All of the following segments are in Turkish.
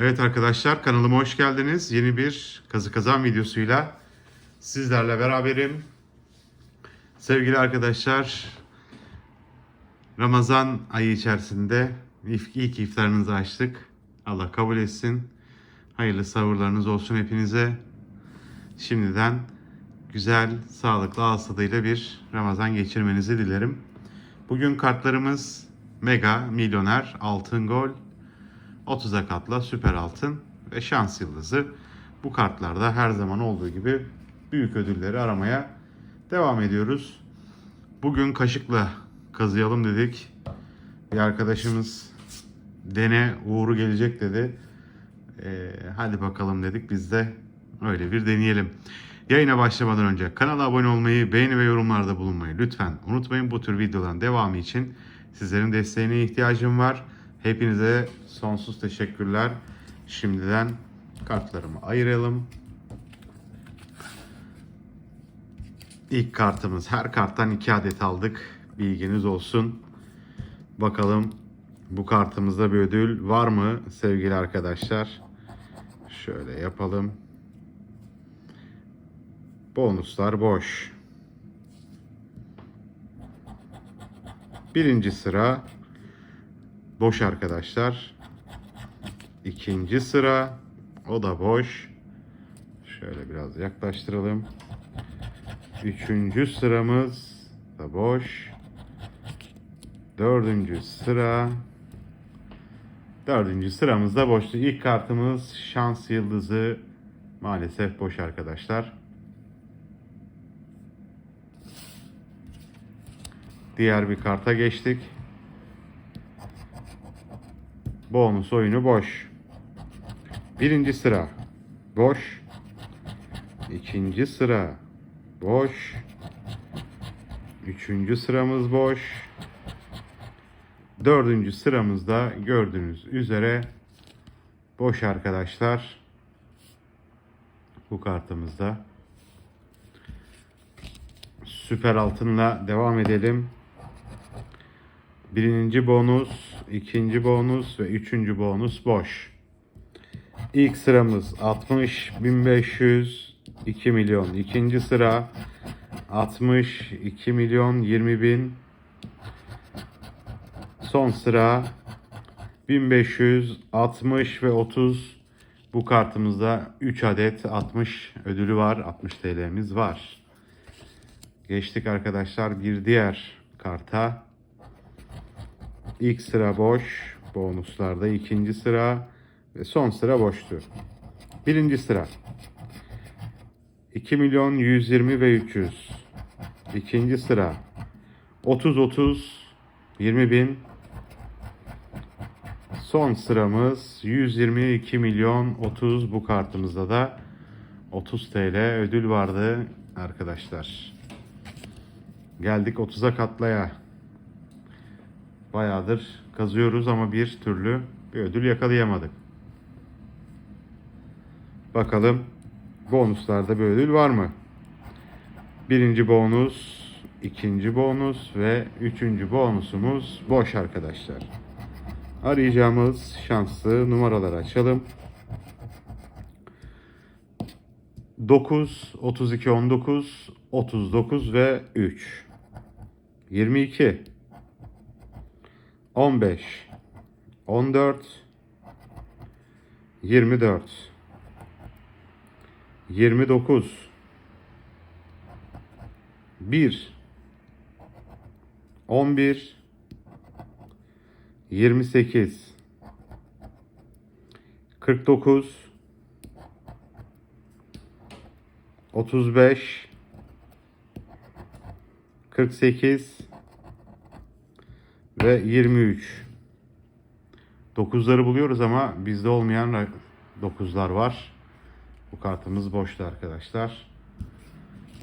Evet arkadaşlar kanalıma hoş geldiniz. Yeni bir kazı kazan videosuyla sizlerle beraberim. Sevgili arkadaşlar Ramazan ayı içerisinde ilk, iftarınızı açtık. Allah kabul etsin. Hayırlı sahurlarınız olsun hepinize. Şimdiden güzel, sağlıklı ağız tadıyla bir Ramazan geçirmenizi dilerim. Bugün kartlarımız Mega, Milyoner, Altın Gol, 30'a katla süper altın ve şans yıldızı. Bu kartlarda her zaman olduğu gibi büyük ödülleri aramaya devam ediyoruz. Bugün kaşıkla kazıyalım dedik. Bir arkadaşımız dene uğuru gelecek dedi. Ee, hadi bakalım dedik biz de öyle bir deneyelim. Yayına başlamadan önce kanala abone olmayı, beğeni ve yorumlarda bulunmayı lütfen unutmayın. Bu tür videoların devamı için sizlerin desteğine ihtiyacım var. Hepinize sonsuz teşekkürler. Şimdiden kartlarımı ayıralım. İlk kartımız her karttan iki adet aldık. Bilginiz olsun. Bakalım bu kartımızda bir ödül var mı sevgili arkadaşlar? Şöyle yapalım. Bonuslar boş. Birinci sıra boş arkadaşlar. İkinci sıra o da boş. Şöyle biraz yaklaştıralım. Üçüncü sıramız da boş. Dördüncü sıra. Dördüncü sıramız da boştu. İlk kartımız şans yıldızı maalesef boş arkadaşlar. Diğer bir karta geçtik. Bonus oyunu boş. Birinci sıra boş. İkinci sıra boş. Üçüncü sıramız boş. Dördüncü sıramızda gördüğünüz üzere boş arkadaşlar. Bu kartımızda. Süper altınla devam edelim. Birinci bonus, ikinci bonus ve üçüncü bonus boş. İlk sıramız 60 1500 2 milyon. İkinci sıra 60 2 milyon 20 bin. Son sıra 1500 60 ve 30. Bu kartımızda 3 adet 60 ödülü var. 60 TL'miz var. Geçtik arkadaşlar bir diğer karta. İlk sıra boş. Bonuslarda ikinci sıra ve son sıra boştu. Birinci sıra. 2 milyon 120 ve 300. İkinci sıra. 30 30 20 bin. Son sıramız 122 milyon 30 bu kartımızda da 30 TL ödül vardı arkadaşlar. Geldik 30'a katlaya. Bayağıdır kazıyoruz ama bir türlü bir ödül yakalayamadık. Bakalım bonuslarda bir ödül var mı? Birinci bonus, ikinci bonus ve üçüncü bonusumuz boş arkadaşlar. Arayacağımız şanslı numaraları açalım. 9, 32, 19, 39 ve 3. 22 15 14 24 29 1 11 28 49 35 48 ve 23. 9'ları buluyoruz ama bizde olmayan 9'lar var. Bu kartımız boştu arkadaşlar.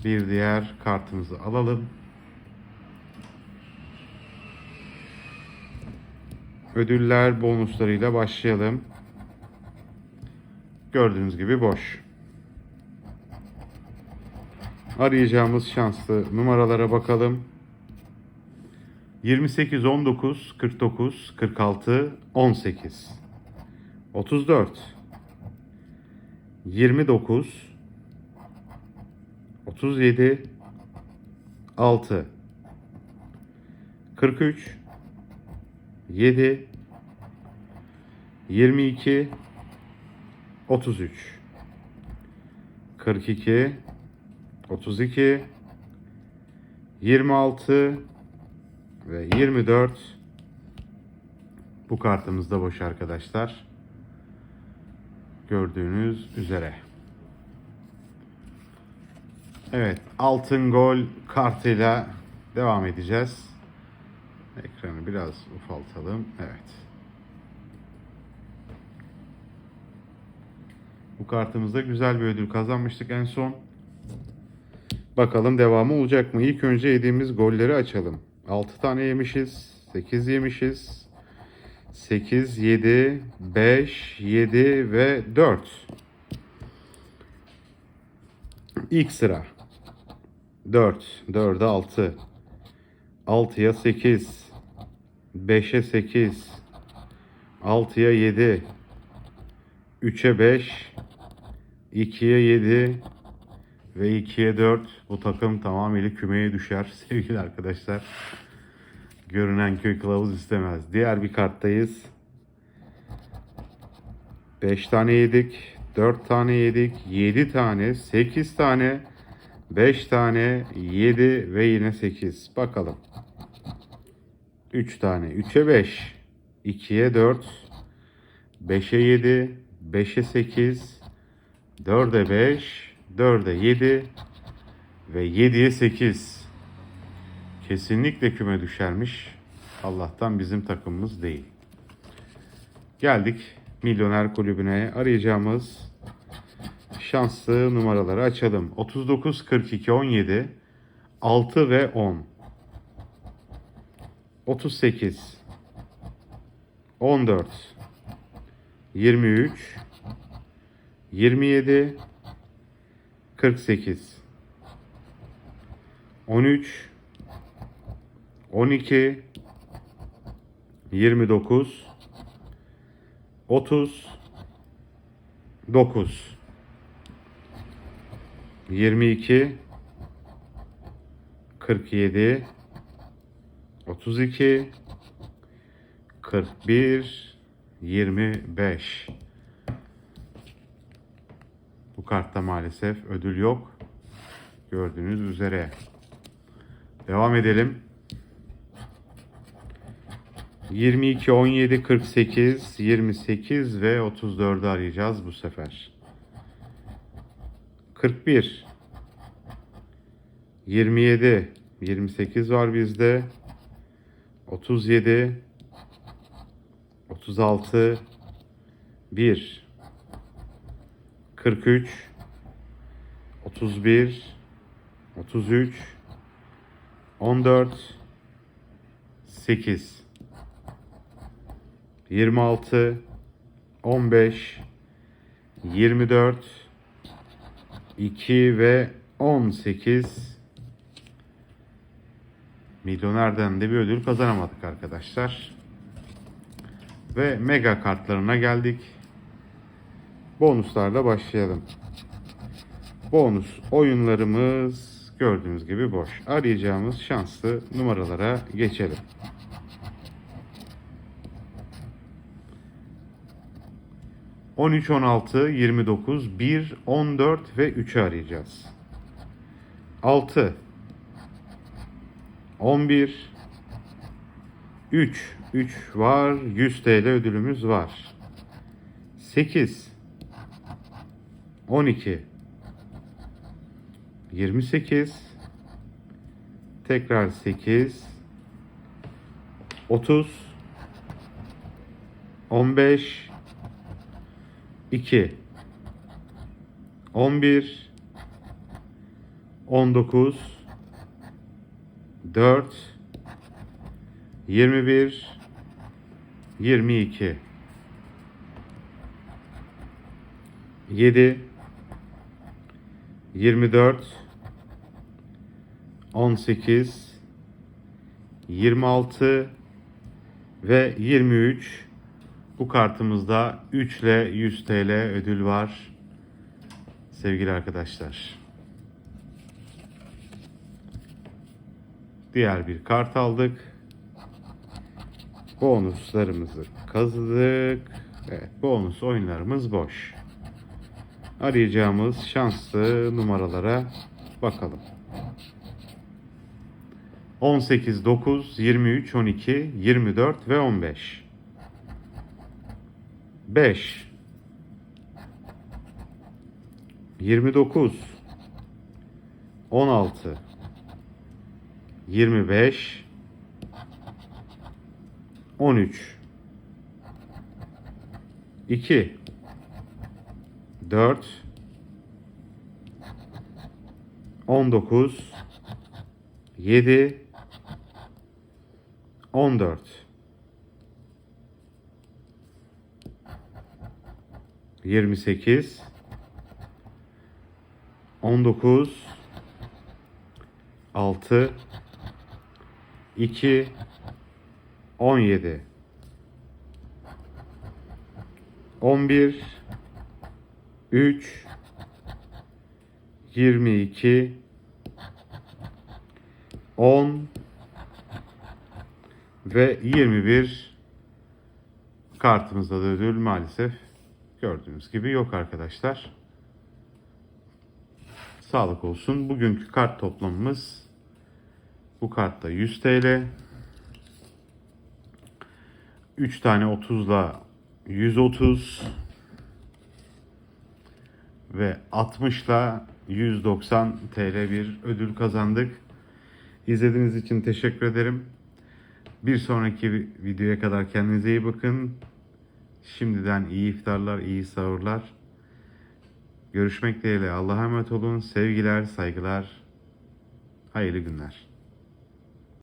Bir diğer kartımızı alalım. Ödüller bonuslarıyla başlayalım. Gördüğünüz gibi boş. Arayacağımız şanslı numaralara bakalım. 28 19 49 46 18 34 29 37 6 43 7 22 33 42 32 26 ve 24 bu kartımız da boş arkadaşlar. Gördüğünüz üzere. Evet, altın gol kartıyla devam edeceğiz. Ekranı biraz ufaltalım. Evet. Bu kartımızda güzel bir ödül kazanmıştık en son. Bakalım devamı olacak mı? İlk önce yediğimiz golleri açalım. 6 tane yemişiz. 8 yemişiz. 8, 7, 5, 7 ve 4. İlk sıra. 4, 4'e 6. 6'ya 8. 5'e 8. 6'ya 7. 3'e 5. 2'ye 7 ve 2'ye 4 bu takım tamamıyla kümeye düşer sevgili arkadaşlar. Görünen köy kılavuz istemez. Diğer bir karttayız. 5 tane yedik, 4 tane yedik, 7 tane, 8 tane, 5 tane, 7 ve yine 8. Bakalım. 3 tane, 3'e 5, 2'ye 4, 5'e 7, 5'e 8, 4'e 5, 4'e 7 ve 7'ye 8. Kesinlikle küme düşermiş. Allah'tan bizim takımımız değil. Geldik Milyoner Kulübü'ne arayacağımız şanslı numaraları açalım. 39 42 17 6 ve 10 38 14 23 27 48 13 12 29 30 9 22 47 32 41 25 Bu kartta maalesef ödül yok. Gördüğünüz üzere. Devam edelim. 22, 17, 48, 28 ve 34'ü arayacağız bu sefer. 41, 27, 28 var bizde. 37, 36, 1, 43, 31, 33, 14, 8, 26, 15, 24, 2 ve 18 milyonerden de bir ödül kazanamadık arkadaşlar. Ve mega kartlarına geldik. Bonuslarla başlayalım. Bonus oyunlarımız gördüğünüz gibi boş. Arayacağımız şanslı numaralara geçelim. On üç, on altı, yirmi dokuz, bir, on dört ve 3'ü arayacağız. Altı, on bir, üç, üç var, 100 TL ödülümüz var. Sekiz, on iki, 28 tekrar 8 30 15 2 11 19 4 21 22 7 24 18 26 ve 23 Bu kartımızda 3 ile 100 TL ödül var. Sevgili arkadaşlar. Diğer bir kart aldık. Bonuslarımızı kazıdık. Evet, bonus oyunlarımız boş. Arayacağımız şanslı numaralara bakalım. 18, 9, 23, 12, 24 ve 15. 5 29 16 25 13 2 4 19 7 14 28 19 6 2 17 11 3 22 10 ve 21 kartımızda da ödül maalesef gördüğünüz gibi yok arkadaşlar. Sağlık olsun. Bugünkü kart toplamımız bu kartta 100 TL. 3 tane 30'la 130 ve 60'la 190 TL bir ödül kazandık. İzlediğiniz için teşekkür ederim. Bir sonraki videoya kadar kendinize iyi bakın. Şimdiden iyi iftarlar, iyi sahurlar. Görüşmek dileğiyle. Allah'a emanet olun. Sevgiler, saygılar. Hayırlı günler.